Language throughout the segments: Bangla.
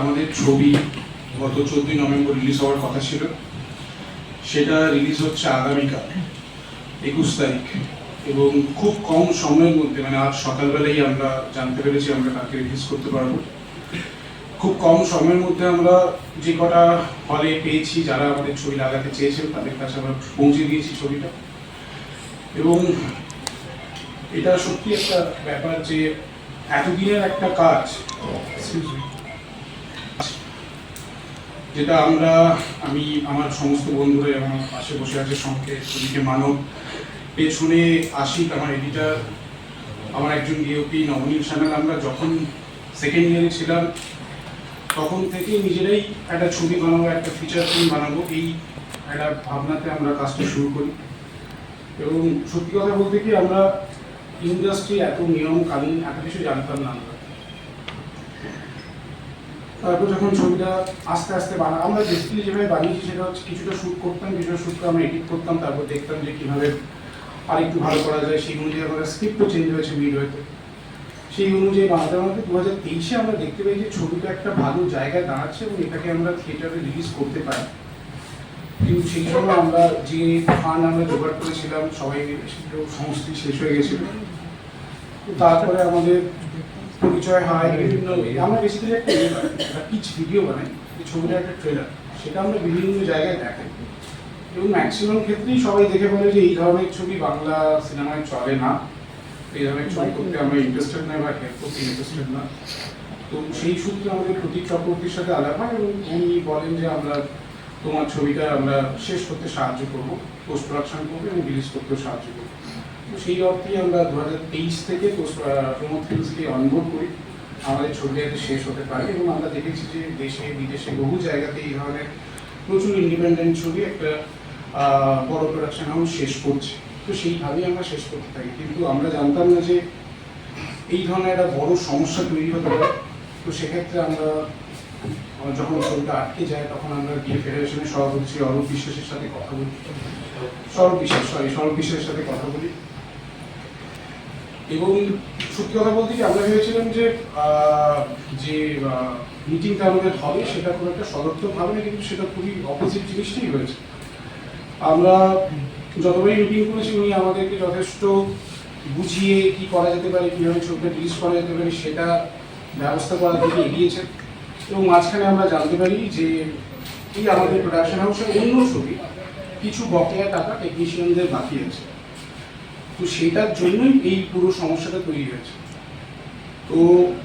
আমাদের ছবি গত চোদ্দই নভেম্বর রিলিজ হওয়ার কথা ছিল। সেটা রিলিজ হচ্ছে আগামীকাল, একুশ তারিখ। এবং খুব কম সময়ের মধ্যে মানে আজ সকালবেলাই আমরা জানতে পেরেছি আমরা কালকে রিলিজ করতে পারব। খুব কম সময়ের মধ্যে আমরা যে কটা হলে পেয়েছি, যারা আমাদের ছবি লাগাতে চেয়েছেন, তাদের কাছে আমরা পৌঁছে দিয়েছি ছবিটা। এবং এটা সত্যি একটা ব্যাপার যে, এতদিনের একটা কাজ যেটা আমরা, আমি, আমার সমস্ত বন্ধুরা আমার পাশে বসে আছে সঙ্গে ছবিকে মানব। পেছনে আশিক, আমার এডিটার আমার একজন ডিওপি নবনীল সান্যাল। আমরা যখন সেকেন্ড ইয়ারে ছিলাম, তখন থেকেই নিজেরাই একটা ছবি বানাবো, একটা ফিচার ফিল্ম বানাবো। এই একটা ভাবনাতে আমরা কাজটা শুরু করি। এবং সত্যি কথা বলতে কি, আমরা ইন্ডাস্ট্রি এত নিয়ম কানুন এত কিছু জানতাম না আমরা। তারপর যখন ছবিটা আস্তে আস্তে বানা আমরা বেসিক্যালি যেভাবে বানিয়েছি সেটা হচ্ছে কিছুটা শ্যুট করতাম, কিছুটা শ্যুট করে আমরা এডিট করতাম, তারপর দেখতাম যে কীভাবে আর একটু ভালো করা যায়। সেই অনুযায়ী আমাদের স্ক্রিপ্টও চেঞ্জ হয়েছে হয়েতে সেই অনুযায়ী বানাতে বানাতে দু হাজার তেইশে আমরা দেখতে পাই যে ছবিটা একটা ভালো জায়গায় দাঁড়াচ্ছে এবং এটাকে আমরা থিয়েটারে রিলিজ করতে পারি। কিন্তু সেই সময় আমরা যে ফান্ড আমরা জোগাড় করেছিলাম, সবাই সমস্ত শেষ হয়ে গেছিল। তারপরে আমাদের পরিচয় হয়। বিভিন্ন আমরা বেসিক্যালি একটা ইয়ে পিচ ভিডিও বানাই এই ছবিটা একটা ট্রেলার সেটা আমরা বিভিন্ন জায়গায় দেখাই এবং ম্যাক্সিমাম ক্ষেত্রেই সবাই দেখে বলে যে এই ধরনের ছবি বাংলা সিনেমায় চলে না। এই ধরনের ছবি করতে আমরা ইন্টারেস্টেড না বা হেল্প করতে ইন্টারেস্টেড না। তো সেই সূত্রে আমাদের প্রতীক চক্রবর্তীর সাথে আলাপ হয় এবং উনি বলেন যে আমরা তোমার ছবিটা আমরা শেষ করতে সাহায্য করব পোস্ট প্রোডাকশন করব এবং রিলিজ করতেও সাহায্য করব। তো সেই অর্থেই আমরা দু হাজার তেইশ থেকে প্রমোদ ফিল্মসকে অনবোর্ড করি। আমাদের ছবি যাতে শেষ হতে পারে এবং আমরা দেখেছি যে দেশে, বিদেশে বহু জায়গাতে এই ধরনের প্রচুর ইন্ডিপেন্ডেন্ট ছবি একটা বড় প্রোডাকশন হাউস শেষ করছে। তো সেইভাবেই আমরা শেষ করতে থাকি। কিন্তু আমরা জানতাম না যে এই ধরনের একটা বড় সমস্যা তৈরি হতে পারে। তো সেক্ষেত্রে আমরা যখন ছবিটা আটকে যায়, তখন আমরা গিয়ে ফেডারেশনের সভাপতি শ্রী অরূপ বিশ্বাসের সাথে কথা বলি। সৌরভ বিশ্বাস সরি সৌরভ বিশ্বাসের সাথে কথা বলি। এবং সত্যি কথা বলতে কি, আমরা ভেবেছিলাম যে যে মিটিংটা আমাদের হবে, সেটা খুব একটা সদর্থক হবে না, কিন্তু সেটা খুবই অপোজিট জিনিসটাই হয়েছে। আমরা যতবারই মিটিং করেছি, উনি আমাদেরকে যথেষ্ট বুঝিয়ে কি করা যেতে পারে, কীভাবে ছবিটা রিলিজ করা যেতে পারে, সেটা ব্যবস্থা করার দিকে এগিয়েছেন। এবং মাঝখানে আমরা জানতে পারি যে, এই আমাদের প্রোডাকশন হাউসের অন্য ছবি, কিছু বকেয়া টাকা টেকনিশিয়ানদের বাকি আছে। তো সেটার জন্যই এই পুরো সমস্যাটা তৈরি হয়েছে। তো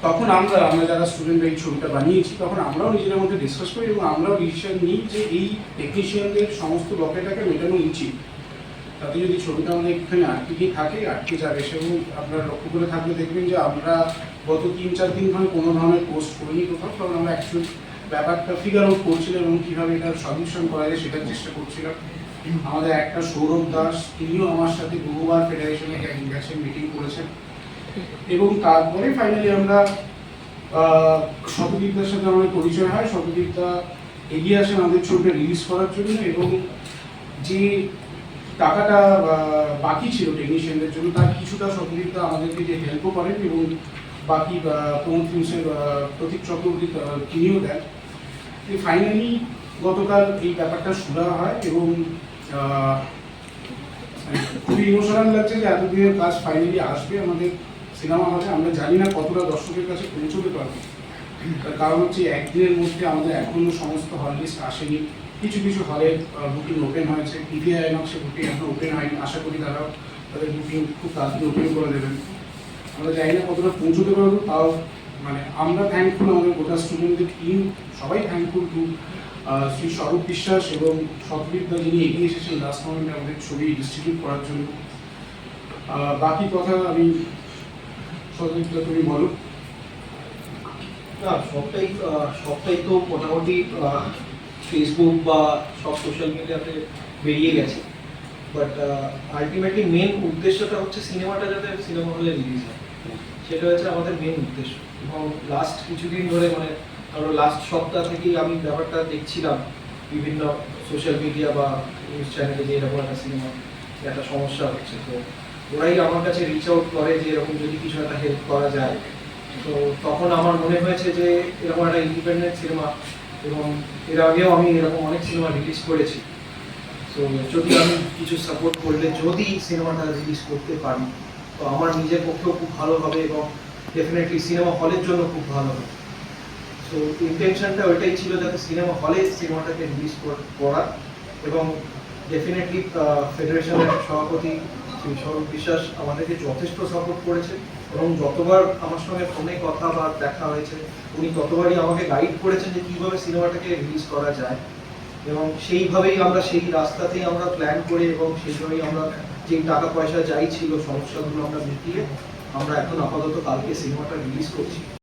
তখন আমরা আমরা যারা স্টুডেন্ট এই ছবিটা বানিয়েছি, তখন আমরাও নিজেদের মধ্যে ডিসকাস করি এবং আমরাও ডিসিশন নিই যে এই টেকনিশিয়ানদের সমস্ত বকেটাকে মেটানো উচিত। তাতে যদি ছবিটা আমাদের এখানে আটকে গিয়ে থাকে, আটকে যাবে এবং আপনারা লক্ষ্য করে থাকলে দেখবেন যে আমরা গত তিন, চার দিন ধরে কোনো ধরনের পোস্ট করিনি কোথাও, কারণ আমরা অ্যাকচুয়ালি ব্যাপারটা ফিগার আউট করছিলাম এবং কীভাবে এটার সলিউশন করা যায় সেটার চেষ্টা করছিলাম। আমাদের একটা সৌরভ দাস, তিনিও আমার সাথে বহুবার ফেডারেশনে গেছেন মিটিং করেছেন। এবং তারপরে ফাইনালি আমরা শতদীপদার সাথে আমাদের পরিচয় হয়। শতদীপদা এগিয়ে আসেন আমাদের ছবিটা রিলিজ করার জন্য এবং যে টাকাটা বাকি ছিল টেকনিশিয়ানদের জন্য, তার কিছুটা শতদীপদা আমাদেরকে যে হেল্পও করেন এবং বাকি প্রমোদ ফিল্মসের প্রতীক চক্রবর্তী তিনিও দেন। ফাইনালি গতকাল এই ব্যাপারটা শুরু হয় এবং খুবই ইমোশনাল লাগছে যে এতদিনের কাজ ফাইনালি আসবে আমাদের সিনেমা হলে আমরা জানি না কতটা দর্শকের কাছে পৌঁছতে পারবে তার কারণ হচ্ছে একদিনের মধ্যে আমাদের এখনও সমস্ত হল লিস্ট আসেনি। কিছু কিছু হলে বুকিং ওপেন হয়েছে। পিভিআই নকশে বুকিং এখন ওপেন হয়নি। আশা করি তারাও তাদের বুকিং খুব তাড়াতাড়ি ওপেন করে দেবেন। আমরা জানি না কতটা পৌঁছতে পারব, তাও মানে আমরা থ্যাঙ্কফুল আমাদের গোটা স্টুডেন্টদের টিম সবাই থ্যাঙ্কফুল টু শ্রী স্বরূপ বিশ্বাস এবং সতবিদ্যা যিনি এগিয়ে এসেছেন লাস্ট মোমেন্টে আমাদের ছবি ডিস্ট্রিবিউট করার জন্য। বাকি কথা আমি সতবিদ্যা তুমি বলো। না, সবটাই সবটাই তো মোটামুটি ফেসবুক বা সব সোশ্যাল মিডিয়াতে বেরিয়ে গেছে। বাট আলটিমেটলি মেন উদ্দেশ্যটা হচ্ছে সিনেমাটা যাতে সিনেমা হলে রিলিজ হয়। সেটা হচ্ছে আমাদের মেন উদ্দেশ্য। এবং লাস্ট কিছুদিন ধরে মানে ধরো লাস্ট সপ্তাহ থেকেই আমি ব্যাপারটা দেখছিলাম বিভিন্ন সোশ্যাল মিডিয়া বা নিউজ চ্যানেলে যে এরকম একটা সিনেমা একটা সমস্যা হচ্ছে। তো ওরাই আমার কাছে রিচ আউট করে যে এরকম যদি কিছু একটা হেল্প করা যায়। তো তখন আমার মনে হয়েছে যে এরকম একটা ইন্ডিপেন্ডেন্ট সিনেমা এবং এর আগেও আমি এরকম অনেক সিনেমা রিলিজ করেছি। তো যদি আমি কিছু সাপোর্ট করলে, যদি সিনেমাটা রিলিজ করতে পারি, তো আমার নিজের পক্ষেও খুব ভালো হবে এবং ডেফিনেটলি সিনেমা হলের জন্য খুব ভালো হবে। সো ইন্টেনশনটা ওইটাই ছিল যাতে সিনেমা হলে সিনেমাটাকে রিলিজ করা এবং ডেফিনেটলি ফেডারেশনের সভাপতি শ্রী স্বরূপ বিশ্বাস আমাদেরকে যথেষ্ট সাপোর্ট করেছে এবং যতবার আমার সঙ্গে ফোনে কথা বা দেখা হয়েছে, উনি ততবারই আমাকে গাইড করেছেন যে কীভাবে সিনেমাটাকে রিলিজ করা যায় এবং সেইভাবেই আমরা সেই রাস্তাতেই আমরা প্ল্যান করে এবং সেইভাবেই আমরা যেই টাকা পয়সা যাই ছিল সমস্যাগুলো আমরা মিটিয়ে আমরা এখন আপাতত কালকে সিনেমাটা রিলিজ করছি।